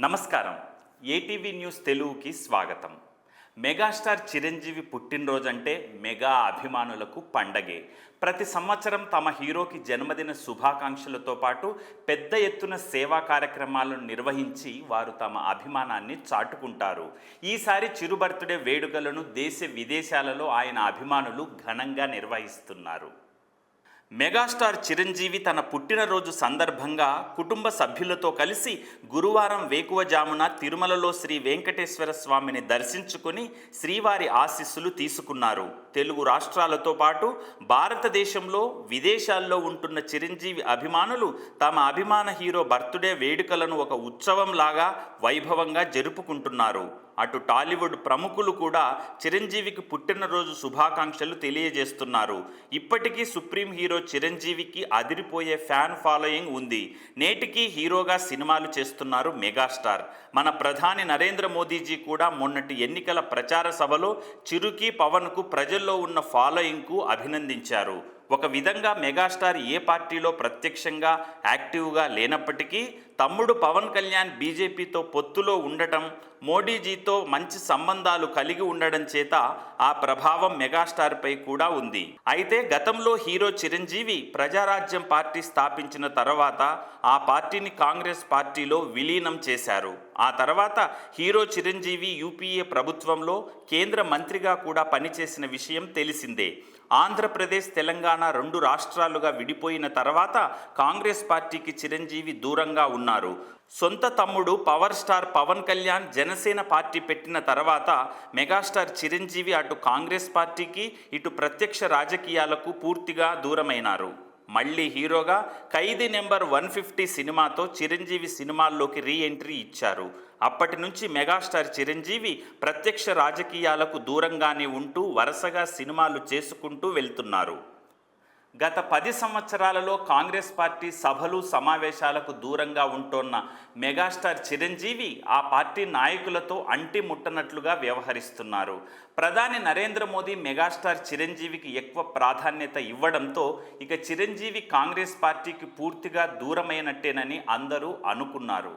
నమస్కారం. ATV news తెలుగుకి స్వాగతం. మెగాస్టార్ చిరంజీవి పుట్టినరోజు అంటే మెగా అభిమానులకు పండగే. ప్రతి సంవత్సరం తమ హీరోకి జన్మదిన శుభాకాంక్షలతో పాటు పెద్ద ఎత్తున సేవా కార్యక్రమాలను నిర్వహించి వారు తమ అభిమానాన్ని చాటుకుంటారు. ఈసారి చిరు బర్త్డే వేడుకలను దేశ విదేశాలలో ఆయన అభిమానులు ఘనంగా నిర్వహిస్తున్నారు. మెగాస్టార్ చిరంజీవి తన పుట్టినరోజు సందర్భంగా కుటుంబ సభ్యులతో కలిసి గురువారం వేకువజామున తిరుమలలో శ్రీ వెంకటేశ్వర స్వామిని దర్శించుకుని శ్రీవారి ఆశీస్సులు తీసుకున్నారు. తెలుగు రాష్ట్రాలతో పాటు భారతదేశంలో విదేశాల్లో ఉంటున్న చిరంజీవి అభిమానులు తమ అభిమాన హీరో బర్త్డే వేడుకలను ఒక ఉత్సవంలాగా వైభవంగా జరుపుకుంటున్నారు. అటు టాలీవుడ్ ప్రముఖులు కూడా చిరంజీవికి పుట్టినరోజు శుభాకాంక్షలు తెలియజేస్తున్నారు. ఇప్పటికీ సుప్రీం హీరో చిరంజీవికి అదిరిపోయే ఫ్యాన్ ఫాలోయింగ్ ఉంది. నేటికి హీరోగా సినిమాలు చేస్తున్నారు మెగాస్టార్. మన ప్రధాని నరేంద్ర మోదీజీ కూడా మొన్నటి ఎన్నికల ప్రచార సభలో చిరుకి పవన్కు ప్రజల్లో ఉన్న ఫాలోయింగ్కు అభినందించారు. ఒక విధంగా మెగాస్టార్ ఏ పార్టీలో ప్రత్యక్షంగా యాక్టివ్గా లేనప్పటికీ తమ్ముడు పవన్ కళ్యాణ్ బీజేపీతో పొత్తులో ఉండటం మోడీజీతో మంచి సంబంధాలు కలిగి ఉండడం చేత ఆ ప్రభావం మెగాస్టార్పై కూడా ఉంది. అయితే గతంలో హీరో చిరంజీవి ప్రజారాజ్యం పార్టీ స్థాపించిన తర్వాత ఆ పార్టీని కాంగ్రెస్ పార్టీలో విలీనం చేశారు. ఆ తర్వాత హీరో చిరంజీవి యూపీఏ ప్రభుత్వంలో కేంద్ర మంత్రిగా కూడా పనిచేసిన విషయం తెలిసిందే. ఆంధ్రప్రదేశ్ తెలంగాణ రెండు రాష్ట్రాలుగా విడిపోయిన తర్వాత కాంగ్రెస్ పార్టీకి చిరంజీవి దూరంగా ఉన్నారు. సొంత తమ్ముడు power star Pawan Kalyan Janasena party పెట్టిన తర్వాత మెగాస్టార్ చిరంజీవి అటు కాంగ్రెస్ పార్టీకి ఇటు ప్రత్యక్ష రాజకీయాలకు పూర్తిగా దూరమైనారు. మళ్ళీ హీరోగా ఖైదీ నెంబర్ వన్ ఫిఫ్టీ సినిమాతో చిరంజీవి సినిమాల్లోకి రీ ఎంట్రీ ఇచ్చారు. అప్పటి నుంచి మెగాస్టార్ చిరంజీవి ప్రత్యక్ష రాజకీయాలకు దూరంగానే ఉంటూ వరుసగా సినిమాలు చేసుకుంటూ వెళ్తున్నారు. గత పది సంవత్సరాలలో కాంగ్రెస్ పార్టీ సభలు సమావేశాలకు దూరంగా ఉంటోన్న మెగాస్టార్ చిరంజీవి ఆ పార్టీ నాయకులతో అంటి ముట్టనట్లుగా వ్యవహరిస్తున్నారు. ప్రధాని నరేంద్ర మోదీ మెగాస్టార్ చిరంజీవికి ఎక్కువ ప్రాధాన్యత ఇవ్వడంతో ఇక చిరంజీవి కాంగ్రెస్ పార్టీకి పూర్తిగా దూరమైనట్టేనని అందరూ అనుకున్నారు.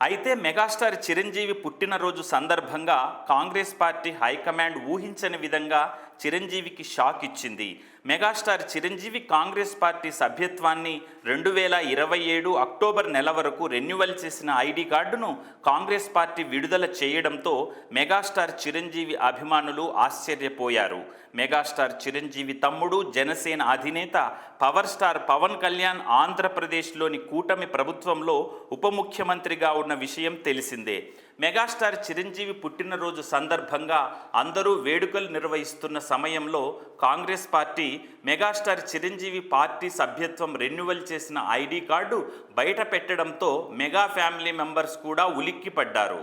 అయితే మెగాస్టార్ చిరంజీవి పుట్టినరోజు సందర్భంగా కాంగ్రెస్ పార్టీ హైకమాండ్ ఊహించని విధంగా చిరంజీవికి షాక్ ఇచ్చింది. మెగాస్టార్ చిరంజీవి కాంగ్రెస్ పార్టీ సభ్యత్వాన్ని రెండు వేల ఇరవై ఏడు అక్టోబర్ నెల వరకు రెన్యువల్ చేసిన ఐడి కార్డును కాంగ్రెస్ పార్టీ విడుదల చేయడంతో మెగాస్టార్ చిరంజీవి అభిమానులు ఆశ్చర్యపోయారు. మెగాస్టార్ చిరంజీవి తమ్ముడు జనసేన అధినేత పవర్ స్టార్ పవన్ కళ్యాణ్ ఆంధ్రప్రదేశ్లోని కూటమి ప్రభుత్వంలో ఉప ముఖ్యమంత్రిగా ఉన్న విషయం తెలిసిందే. మెగాస్టార్ చిరంజీవి పుట్టినరోజు సందర్భంగా అందరూ వేడుకలు నిర్వహిస్తున్న సమయంలో Congress party megastar Chiranjeevi party సభ్యత్వం రెన్యువల్ చేసిన ఐడి కార్డు బయట పెట్టడంతో మెగా ఫ్యామిలీ మెంబర్స్ కూడా ఉలిక్కిపడ్డారు.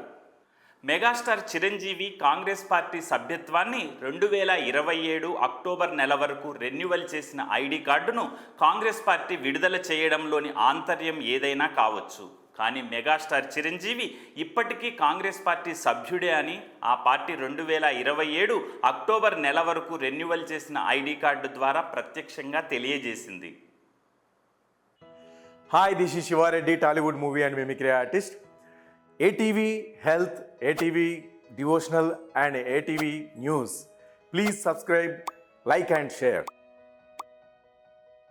మెగాస్టార్ చిరంజీవి కాంగ్రెస్ పార్టీ సభ్యత్వాన్ని రెండు వేల ఇరవై ఏడు అక్టోబర్ నెల వరకు రెన్యువల్ చేసిన ఐడి కార్డును కాంగ్రెస్ పార్టీ విడుదల చేయడంలోని ఆంతర్యం ఏదైనా కావచ్చు. కానీ మెగాస్టార్ చిరంజీవి ఇప్పటికీ కాంగ్రెస్ పార్టీ సభ్యుడే అని ఆ పార్టీ రెండు వేల ఇరవై ఏడు అక్టోబర్ నెల వరకు రెన్యువల్ చేసిన ఐడి కార్డు ద్వారా ప్రత్యక్షంగా తెలియజేసింది. Hi this is Siva Reddy Tollywood movie and mimicry artist ATV health ATV devotional and ATV news please subscribe like and share